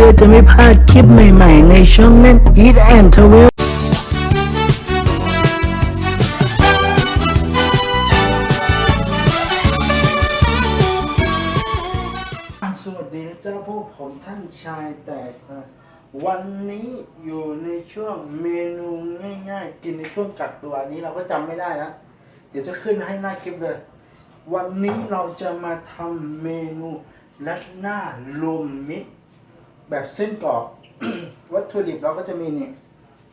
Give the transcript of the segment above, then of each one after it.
พื่อจะไม่พลาดคลิปใหม่ๆ ในช่องเล่น Eat and Travel สวัสดีนะเจ้าพวกผมท่านชายแต่วันนี้อยู่ในช่วงเมนูง่ายๆ กินในช่วงกักตัวอันนี้เราก็จำไม่ได้แล้วเดี๋ยวจะขึ้นให้หน้าคลิปเลย วันนี้เราจะมาทำเมนูลัดหน้ารวมมิตร แบบเส้นกรอบ วัตถุดิบเราก็จะมีเนี่ย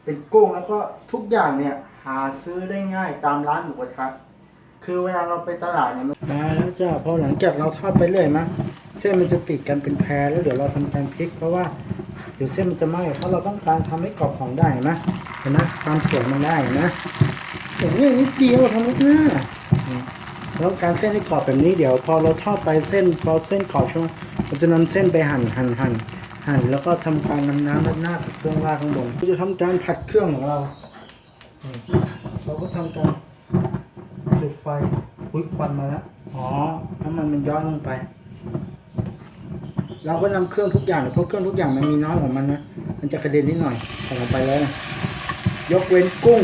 เป็นกุ้งแล้วก็ทุกอย่างเนี่ย หาซื้อได้ง่ายตามร้านหมูกระทะคือเวลาเราไปตลาดเนี่ยมันมาแล้วจ้าพอหลังจากเราทอดไปเรื่อยมั้ยเส้นมันจะติดกันเป็นแพรแล้วเดี๋ยวเราทำการพลิก เพราะว่าเดี๋ยวเส้นมันจะไหม้เพราะเราต้องการทำให้กรอบของได้นไหมเห็นไหมความสวยมันได้นไหมอย่างนี้นิดเดียวทำนิดหน้าแล้วการเส้นให้กรอบแบบนี้เดี๋ยว พอเราทอดไปเส้นพอเส้นกรอบใช่ไหมเราจะนำเส้นไปหั่นหั่นหั่น หั่นแล้วก็ทำการนำน้ำราดหน้ากับเครื่องราดข้างบนจะทำการผัดเครื่องของเรา เราก็ทำการจุดไฟอุ้ยควันมาแล้วอ๋อน้ำมันมันย้อนลงไป เราก็นำเครื่องทุกอย่างเพราะเครื่องทุกอย่างมันมีน้ำของมันนะมันจะกระเด็นนิดหน่อยใส่ลงไปเลยยกเว้นกุ้ง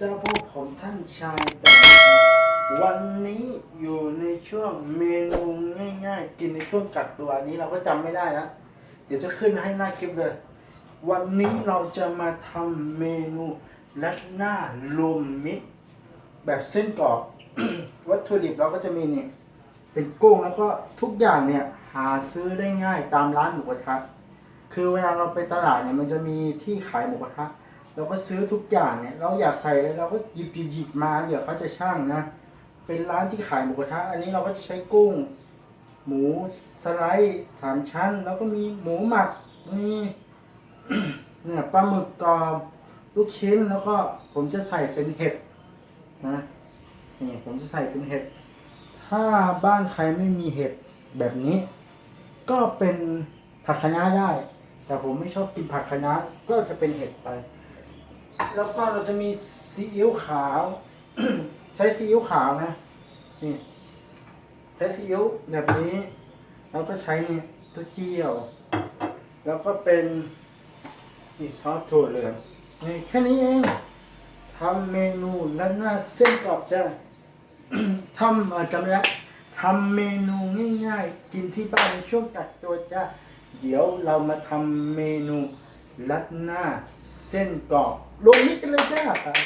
เจ้าพวกผมท่านชายแต่วันนี้อยู่ในช่วงเมนูง่ายๆ กินในช่วงกักตัวอันนี้เราก็จำไม่ได้แล้วเดี๋ยวจะขึ้นให้หน้าคลิปเลย วันนี้เราจะมาทำเมนูลัดหน้ารวมมิตร แบบเส้นกรอบ วัตถุดิบเราก็จะมีเนี่ย เป็นกุ้งแล้วก็ทุกอย่างเนี่ย หาซื้อได้ง่ายตามร้านหมูกระทะ คือเวลาเราไปตลาดเนี่ยมันจะมีที่ขายหมูกระทะ เราก็ซื้อทุกอย่างเนี่ย เราอยากใส่เลยเราก็หยิบหยิบหยิบมาเดี๋ยวเขาจะช่างนะ เป็นร้านที่ขายหมูกระทะอันนี้เราก็จะใช้กุ้ง หมูสไลด์สามชั้น แล้วก็มีหมูหมักมีเนี่ยปลาหมึกกรอบลูกชิ้นแล้วก็ผมจะใส่เป็นเห็ดนะนี่ผมจะใส่เป็นเห็ด ถ้าบ้านใครไม่มีเห็ดแบบนี้ ก็เป็นผักคะน้าได้ แต่ผมไม่ชอบกินผักคะน้าก็จะเป็นเห็ดไป แล้วก็เราจะมีซีอิ๊วขาว ใช้ซีอิ๊วขาวนะนี่ใช้ซีอิ๊วแบบนี้แล้วก็ใช้นี่ตัวเจียว แล้วก็เป็นนี่ซอสถั่วเหลืองนี่แค่นี้เองทำเมนูแล้วหน้าเส้นกรอบจ้าทำเอ่อจำไม่ได้ทำเมนูง่ายๆ กินที่บ้านในช่วงกักตัวจ้าเดี๋ยวเรามาทำเมนูลัดหน้า เส้นกรอบลงนิดกันเลยจ้าไปๆ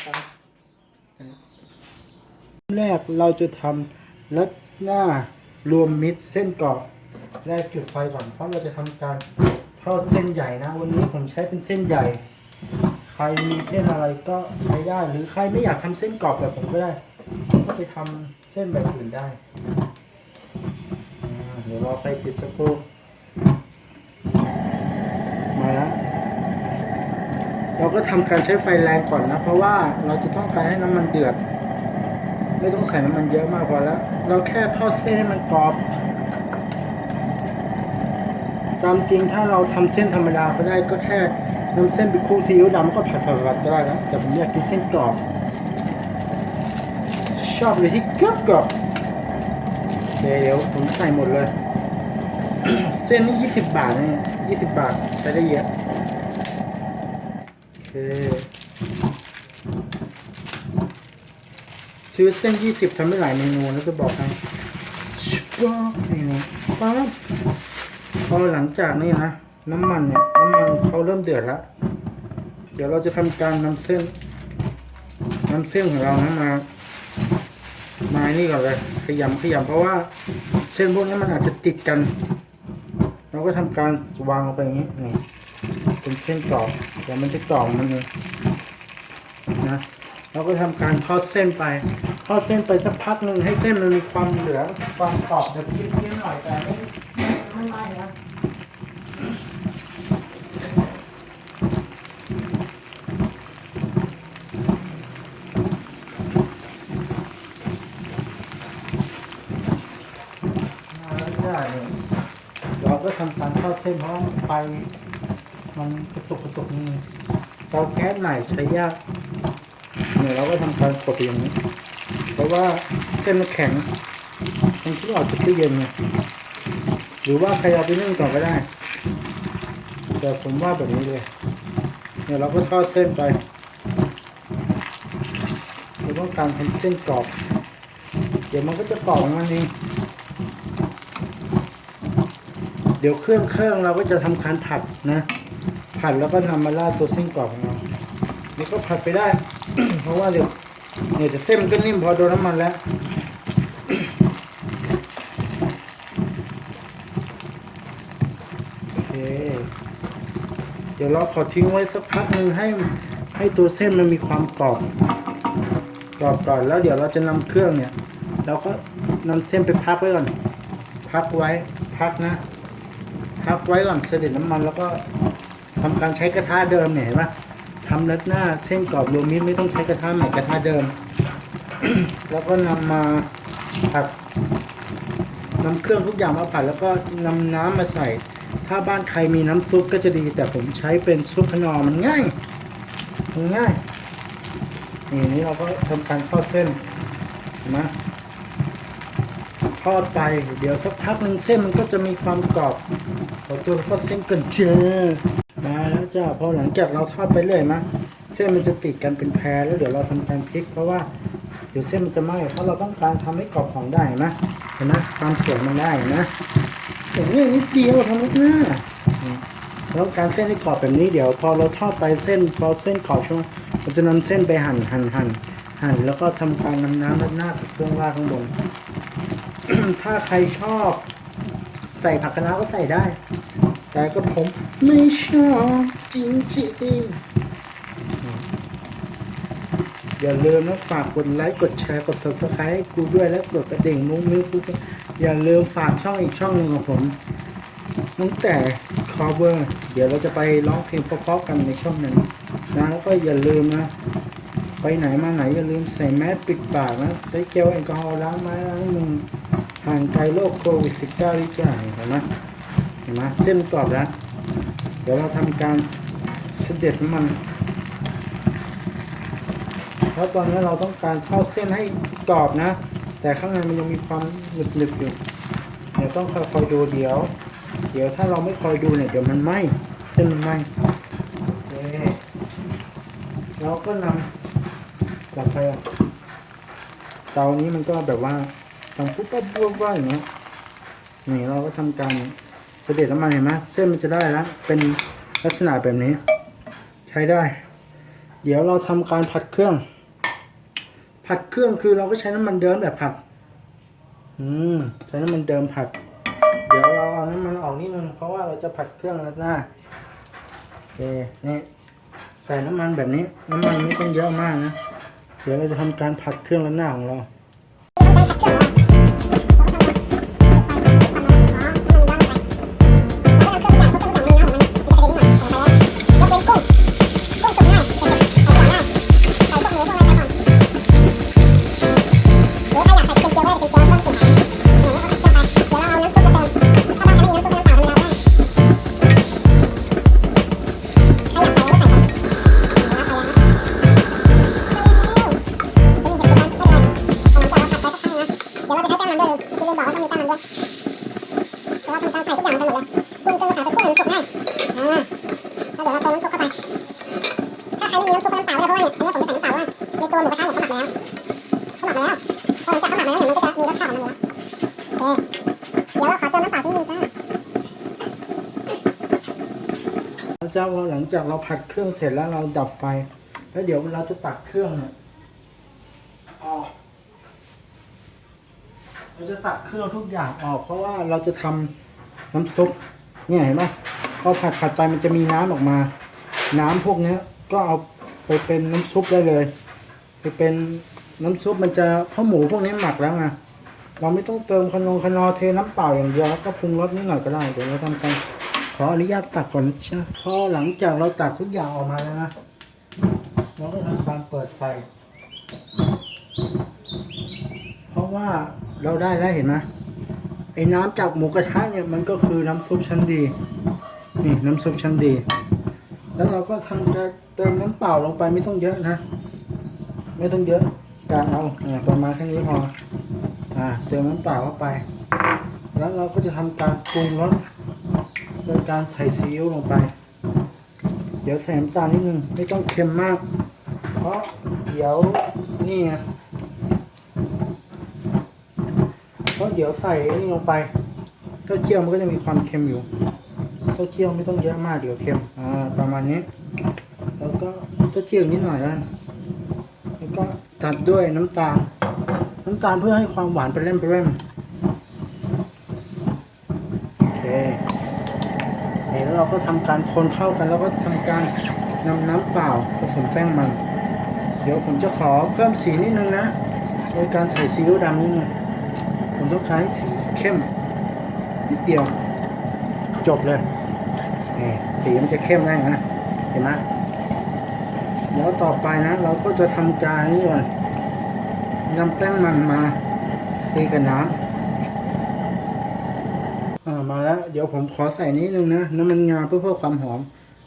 แรกเราจะทำลัดหน้ารวมมิตรเส้นกรอบแรกจุดไฟก่อนเพราะเราจะทำการทอดเส้นใหญ่นะ วันนี้ผมใช้เป็นเส้นใหญ่ ใครมีเส้นอะไรก็ใช้ได้ หรือใครไม่อยากทำเส้นกรอบแบบผมก็ได้ก็ไปทำเส้นแบบอื่นได้เดี๋ยวรอไฟติดสักครู่มาแล้ว เราก็ทำการใช้ไฟแรงก่อนนะ เพราะว่าเราจะต้องการให้น้ำมันเดือด ไม่ต้องใส่น้ำมันเยอะมากพอแล้ว เราแค่ทอดเส้นให้มันกรอบ ตามจริงถ้าเราทำเส้นธรรมดาก็ได้ก็แค่นำเส้นไปคลุกซีอิ๊วดำก็ผัดผัดๆก็ได้นะแต่ผมอยากกินเส้นกรอบ ชอบเลยที่กรอบกรอบเดี๋ยวผมใส่หมดเลย เส้นนี้ยี่สิบบาทนะยี่สิบบาทใช้ได้เยอะ เคซื้อเส้นยี่สิบทำได้หลายเมนูแล้วจะบอกให้ชิบะนี่นะปั๊บพอหลังจากนี้นะ น้ำมันเนี่ยน้ำมันเขาเริ่มเดือดแล้วเดี๋ยวเราจะทำการนำเส้นนำเส้นของเรานะมามานี่ก่อนเลยขยำขยำเพราะว่า เส้นพวกนี้มันอาจจะติดกัน เราก็ทำการวางลงไปอย่างนี้นี่ เ็นเส้นกรอบเดี๋ยวมันจะกรอบมันเลยนะเราก็ทำการทอดเส้นไปทอดเส้นไปสักพักหนึ่งให้เส้นมันมีความเหลืองความกรอบแบบเพี้ยนๆหน่อยแต่ไม่ไม่ไม่นะเราก็ทำการทอดเส้นพร้อมไป มันกระตุกกระตุกนี่เตาแก๊สใหม่ใช้ยากเนี่ยเราก็ทำการกดอย่างนี้ เพราะว่าเส้นมันแข็งมันที่ออกจากตู้เย็นไงหรือว่าใครเอาไปนึ่งต่อก็ได้ แต่ผมว่าแบบนี้เลยเนี่ยเราก็ทอดเส้นไปเราต้องการทำเส้นกรอบ เดี๋ยวมันก็จะกรอบมันเองเดี๋ยวเครื่องเครื่องเราก็จะทำการผัดนะ ผัดแล้วก็นำมาราดตัวเส้นกรอบของเราเดี๋ยวก็ผัดไปได้ เพราะว่าเดี๋ยวเนี่ยแต่เส้นก็นิ่มพอโดนน้ำมันแล้วโอเคเดี๋ยวเราขอทิ้งไว้สักพักหนึ่งให้ให้ตัวเส้นมันมีความกรอบกรอบก่อนแล้วเดี๋ยวเราจะนำเครื่องเนี่ยเราก็นำเส้นไปพักไว้ก่อน พักไว้พักนะ พักไว้ก่อนเสด็จน้ำมันแล้วก็ ทำการใช้กระทะเดิมเนี่ยเห็นปะทำรัดหน้าเส้นกรอบรวมมิตรไม่ต้องใช้กระทะใหม่กระทะเดิม แล้วก็นำมาผัดนำเครื่องทุกอย่างมาผัดแล้วก็นำน้ำมาใส่ ถ้าบ้านใครมีน้ำซุปก็จะดี แต่ผมใช้เป็นซุปขนอมันง่ายมันง่ายนี่นี่เราก็ทำการทอดเส้นนไหมทอดไปเดี๋ยวสักพักหนึ่งเส้นมันก็จะมีความกรอบขอตัวทอดเส้นกันเจอาแล้วจ้าพอหลังจากเราทอดไปเรื่อยมะเส้นมันจะติดกันเป็นแพรแล้วเดี๋ยวเราทำการพลิก เพราะว่าเดี๋ยวเส้นมันจะไหม้เพราะเราต้องการทำให้กรอบของได้นไหมเห็นไหมความสวยมันได้นไหมอย่างนี้นิดเดียวทำนิดหน้าแล้วการเส้นให้กรอบแบบนี้เดี๋ยว พอเราทอดไปเส้นพอเส้นกรอบใช่ไหมเราจะนำเส้นไปหั่นหั่นหั่นหั่นแล้วก็ทำการนำน้ำราดหน้ากับเครื่องราดข้างบนถ้าใครชอบ ใส่ผักคะน้าก็ใส่ได้ แต่ก็ผมไม่ชอบจริงๆ อย่าลืมนะฝากกดไลค์กดแชร์กด subscribe ให้กูด้วยแล้วกดกระดิ่งมุ้งมิ้วฟุ๊กอย่าลืมฝากช่องอีกช่องหนึ่งของผมตั้งแต่ cover เดี๋ยวเราจะไปร้องเพลงเพราะๆกันในช่องนั้นนะแล้วก็อย่าลืมนะ ไปไหนมาไหนอย่าลืมใส่แมสปิดปากนะ ใช้เจลแอลกอฮอล์ล้างไม้ล้างมือห่างไกลโรคโควิด -19 ดีจ้าเห็นไหม ห็นไหมเส้นกรอบแล้ว เดี๋ยวเราทำการเสด็จน้ำมันเพราะตอนนี้เราต้องการทอดเส้นให้กรอบนะ แต่ข้างในมันยังมีความหนึบๆอยู่เดี๋ยวต้องคอยๆดูเดี๋ยว เดี๋ยวถ้าเราไม่คอยดูเนี่ยเดี๋ยวมันไหม้เส้นมันไหม้โอเคเราก็นำดับไฟอะเตานี้มันก็แบบว่าทำปุ๊บปั๊บปุ๊บว่าอย่างเงี้ยนี่เราก็ทำการ เสด็จน้ำมันเห็นไหมเส้นมันจะได้แล้วเป็นลักษณะแบบนี้ ใช้ได้ เดี๋ยวเราทำการผัดเครื่อง ผัดเครื่องคือเราก็ใช้น้ำมันเดิมแบบผัด อืมใช้น้ำมันเดิมผัด เดี๋ยวเราเอาน้ำมันออกนิดนึงเพราะว่าเราจะผัดเครื่องแล้วหน้าโอเคนี่ใส่น้ำมันแบบนี้ น้ำมันไม่ต้องเยอะมากนะเดี๋ยวเราจะทำการผัดเครื่องแล้วหน้าของเรา ใครไม่มีน้ำซุปก็น้ำเปล่าก็ได้เพราะว่าเนี่ยอันนี้ผมจะใส่น้ำเปล่าว่าในตัวหมูกระทะเนี่ยเขาหมักแล้วเขาหมักแล้วพอหลังจากเขาหมักแล้วเนี่ยมันก็จะมีรสชาติของมันแล้วโอเคเดี๋ยวเราขอเติมน้ำเปล่าสักนิดนึงจ้าเจ้าพอหลังจากเราผัดเครื่องเสร็จแล้วเราดับไฟ แล้วเดี๋ยวเราจะตักเครื่องเนี่ยออกเราจะตักเครื่องทุกอย่างออก เพราะว่าเราจะทำน้ำซุปเนี่ยเห็นไหมพอผัดผัดไปมันจะมีน้ำออกมา น้ำพวกเนี้ย ก็เอาไปเป็นน้ำซุปได้เลย ไปเป็นน้ำซุปมันจะเพราะหมูพวกนี้หมักแล้วไงเราไม่ต้องเติมขนงขนอเทน้ำเปล่าอย่างเดียวแล้วก็ปรุงรสนิดหน่อยก็ได้เดี๋ยวเราทำกันขออนุญาตตักก่อนนะจ๊ะพอหลังจากเราตักทุกอย่างออกมาแล้วนะเราก็ทำการเปิดไฟ เพราะว่าเราได้แล้วเห็นไหมไออ้น้ำจากหมูกระทะเนี่ยมันก็คือน้ำซุปชั้นดี นี่น้ำซุปชั้นดี แล้วเราก็ทำการเติมน้ำเปล่าลงไปไม่ต้องเยอะนะ ไม่ต้องเยอะกางเอาประมาณแค่นี้พออ่าเติมน้ำเปล่าเข้าไป แล้วเราก็จะทำการปรุงรสโดยการใส่ซีอิ๊วลงไป เดี๋ยวใส่น้ำตาลนิดนึงไม่ต้องเค็มมาก เพราะเดี๋ยวนี่ไงเพราะเดี๋ยวใส่นี่ลงไปเต้าเจี้ยวมันก็จะมีความเค็มอยู่เต้าเจี้ยวไม่ต้องเยอะมากเดี๋ยวเค็มอ่า ประมาณนี้ แล้วก็เต้าเจี้ยวนิดหน่อยแล้วแล้วก็ตัดด้วยน้ำตาล น้ำตาลเพื่อให้ความหวานเป็นเล่มเป็นเล่มโอเคนี่แล้วเราก็ทำการคนเข้ากัน แล้วก็ทำการนำน้ำเปล่าผสมแป้งมัน เดี๋ยวผมจะขอเพิ่มสีนิดนึงนะโดยการใส่ซีอิ๊วดำนิดนึงผมต้องการให้สีเข้มนิดเดียว จบเลย นี่สีมันจะเข้มได้นะเห็นไหมแล้วต่อไปนะ เราก็จะทำการนี่ก่อนนำแป้งมันมาตีกับน้ำอ่ามาแล้ว เดี๋ยวผมขอใส่นิดนึงนะน้ำมันงาเพื่อเพิ่มความหอม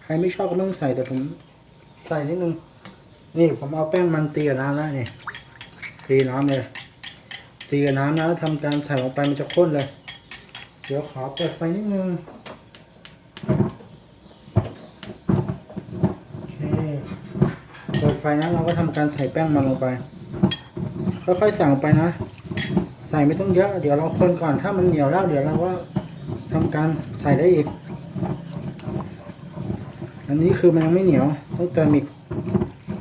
ใครไม่ชอบก็ไม่ต้องใส่แต่ผมใส่นิดนึง นี่ผมเอาแป้งมันตีกับน้ำแล้วนี่ตีน้ำเลยตีกับน้ำนะแล้วทำการใส่ลงไปมันจะข้นเลย เดี๋ยวขอเปิดไฟนิดนึงโอเคเปิด ไฟนะ เราก็ทำการใส่แป้งมันลงไป ค่อยๆใส่ลงไปนะ ใส่ไม่ต้องเยอะ เดี๋ยวเราคนก่อน ถ้ามันเหนียวแล้ว เดี๋ยวเราก็ทำการใส่ได้อีก อันนี้คือมันยังไม่เหนียว ต้องเติมอีก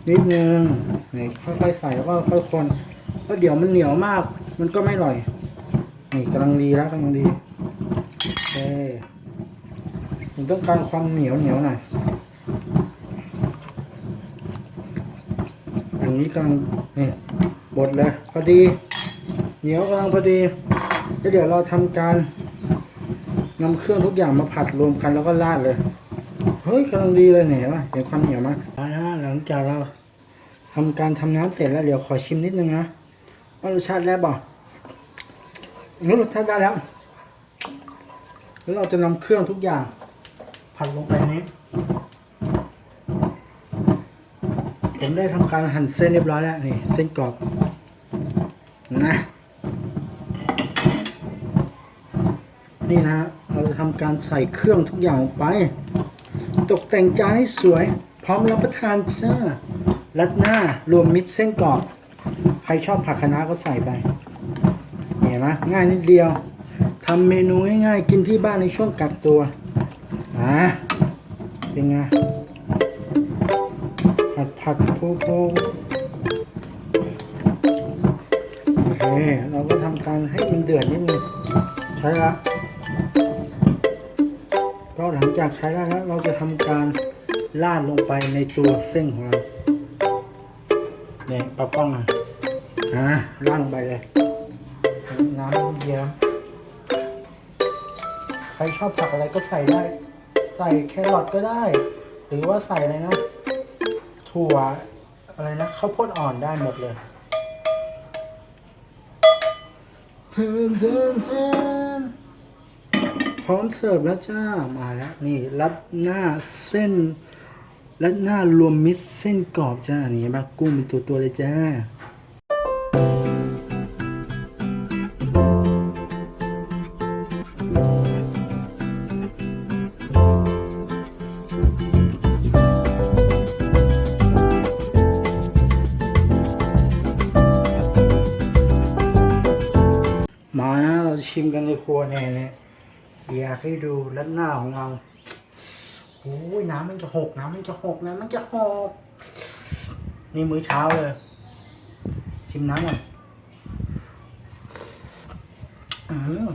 นิดนึงนี่ค่อยๆใส่แล้วก็ค่อยคนเพราะเดี๋ยวมันเหนียวมาก มันก็ไม่อร่อย นี่กำลังดีแล้วกำลังดีโอเคผมต้องการความเหนียวเหนียวหน่อย อันนี้กำลังนี่บดเลยพอดี เหนียวกำลังพอดีแล้วเดี๋ยวเราทำการนำเครื่องทุกอย่างมาผัดรวมกันแล้วก็ราดเลยเฮ้ยกำลังดีเลยเนี่ยเห็นปะเห็นความเหนียวมั้ยเอาละหลังจากเราทำการทำน้ำเสร็จแล้วเดี๋ยวขอชิมนิดนึงนะว่ารสชาติได้บ่นี่รสชาติได้แล้วแล้วเราจะนำเครื่องทุกอย่างผัดลงไปนี้ ผมได้ทำการหั่นเส้นเรียบร้อยแล้วนี่เส้นกรอบนะนี่นะฮะเราจะทำการใส่เครื่องทุกอย่างลงไป ตกแต่งจานให้สวย พร้อมรับประทานจ้ารัดหน้ารวมมิตรเส้นกรอบ ใครชอบผักคะน้าก็ใส่ไปเห็นไหมง่ายนิดเดียวทำเมนูง่ายๆกินที่บ้านในช่วงกักตัวอะเป็นไง โพโอเค เราก็ทำการให้มันเดือดนิดนึงใช่ละก็หลังจากใช้ได้แล้วเราจะทำการราดลงไปในตัวเส้นของเราเนี่ยปลาป้องอะอ่าล่างไปเลย น้ำเยอะใครชอบผักอะไรก็ใส่ได้ ใส่แครอทก็ได้ หรือว่าใส่อะไรนะถั่ว อะไรนะข้าวโพดอ่อนได้หมดเลยเพิ่มเติมเพิ่มพร้อมเสิร์ฟแล้วจ้ามาแล้วนี่รัดหน้าเส้นรัดหน้ารวมมิตรเส้นกรอบจ้าอันนี้มากุ้งเป็นตัวตัวเลยจ้า ดูรัดหน้าของเราโอ้ยน้ำมันจะหกน้ำมันจะหกนะมันจะหกนี่มื้อเช้าเลย ชิมน้ำก่อนอืม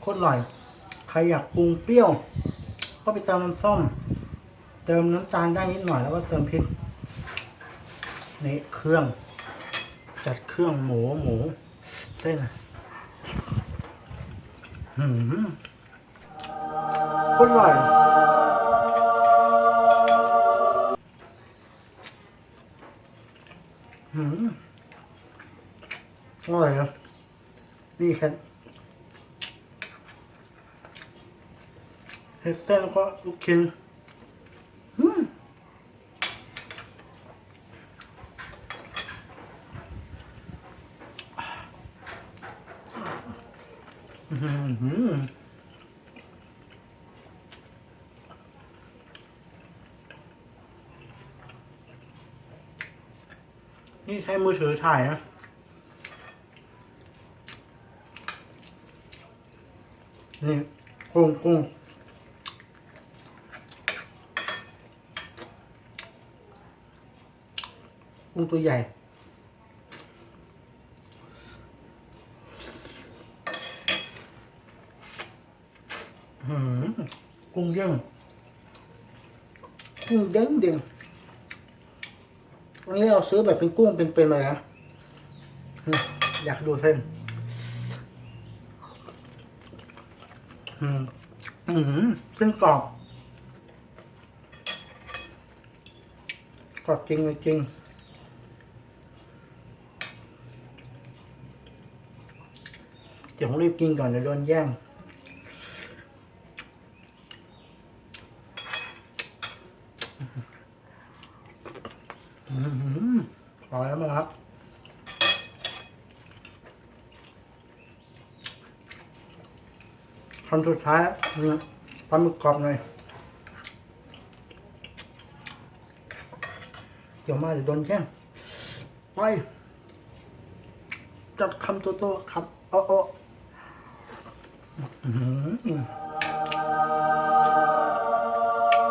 โคตรอร่อย ใครอยากปรุงเปรี้ยว ก็ไปเติมน้ำส้ม เติมน้ำตาลได้นิดหน่อยแล้วก็เติมพริกนี่เครื่อง จัดเครื่องหมูหมูเส้นอะหืม คนหน่อยอืมอร่อยนะนี่แค่เห็ดเส้นแล้วก็ลูกชิ้น ใช้มือถือถ่ายนะนี่กุ้งกุ้งกุ้งตัวใหญ่หืมกุ้งเด้งกุ้งเด้งเด้ง วันนี้เราซื้อแบบเป็นกุ้งเป็นๆมาเลยนะนี่อยากดูเส้นอืมอืมเส้นกรอบกรอบจริงเลยจริงเดี๋ยวผมรีบกินก่อนเดี๋ยวโดนแย่ง อืมพอแล้วมั้งครับ คำสุดท้ายนี่ปลาหมึกกรอบหน่อยเดี๋ยวมาเดี๋ยวโดนแย่งไปจัดคำโตๆครับโอ้โอ้อื้อหือ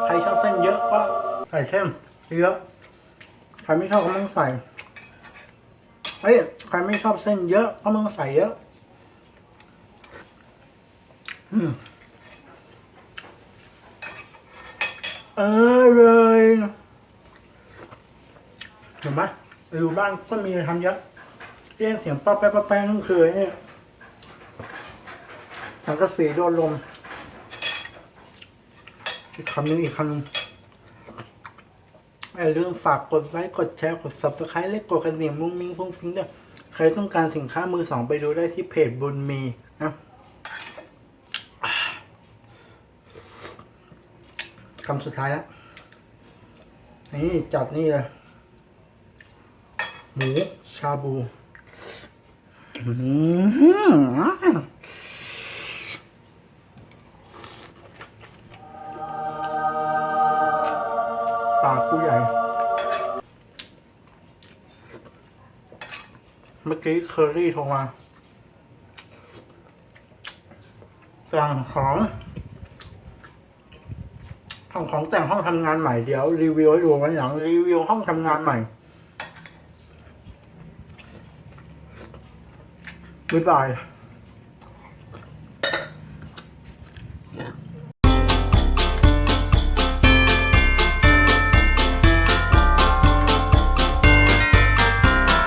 ใครชอบเส้นเยอะก็ใส่เข้มเยอะใครไม่ชอบก็ไม่ต้องใส่เฮ้ยใครไม่ชอบเส้นเยอะก็ไม่ต้องใส่เยอะ เออเลยเห็นไหมอยู่บ้านก็มีอะไรทำเยอะเรียกเสียงป๊อปแป๊ะป๊อปแป๊ะนั่นคือเนี่ยสังกะสีโดนลมอีกคำนึงอีกคำหนึงอย่าลืมฝากกดไลค์กดแชร์กด subscribe และกดกระดิ่งมุ้งมิ้งฟุ้งฟิ้งด้วยใครต้องการสินค้ามือสองไปดูได้ที่เพจบุญมีนะ คำสุดท้ายแล้ว นี่จัดนี่เลย หมูชาบูปากผู้ใหญ่ เมื่อกี้เคอรี่โทรมาสั่งของ ของของแต่งห้องทำงานใหม่เดี๋ยวรีวิวให้ดูวันหลังรีวิวห้องทำงานใหม่บ๊ายบาย